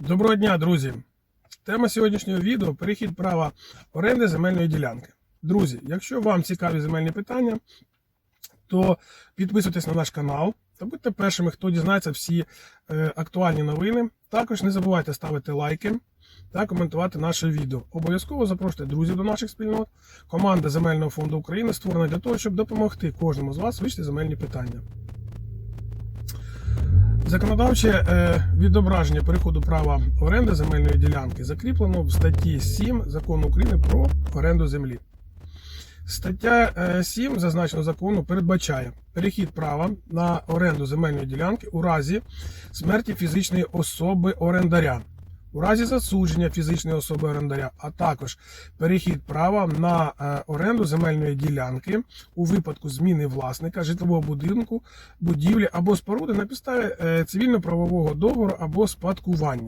Доброго дня, друзі! Тема сьогоднішнього відео перехід права оренди земельної ділянки. Друзі, якщо вам цікаві земельні питання, то підписуйтесь на наш канал та будьте першими, хто дізнається всі е, актуальні новини. Також не забувайте ставити лайки та коментувати наше відео. Обов'язково запрошуйте друзів до наших спільнот. Команда Земельного фонду України створена для того, щоб допомогти кожному з вас вирішити земельні питання. Законодавче е, відображення переходу права оренди земельної ділянки закріплено в статті 7 Закону України про оренду землі. Стаття е, 7 зазначеного закону передбачає перехід права на оренду земельної ділянки у разі смерті фізичної особи орендаря, у разі засудження фізичної особи орендаря, а також перехід права на е, оренду земельної ділянки у випадку зміни власника житлового будинку, будівлі або споруди на підставі е, цивільно-правового договору або спадкування.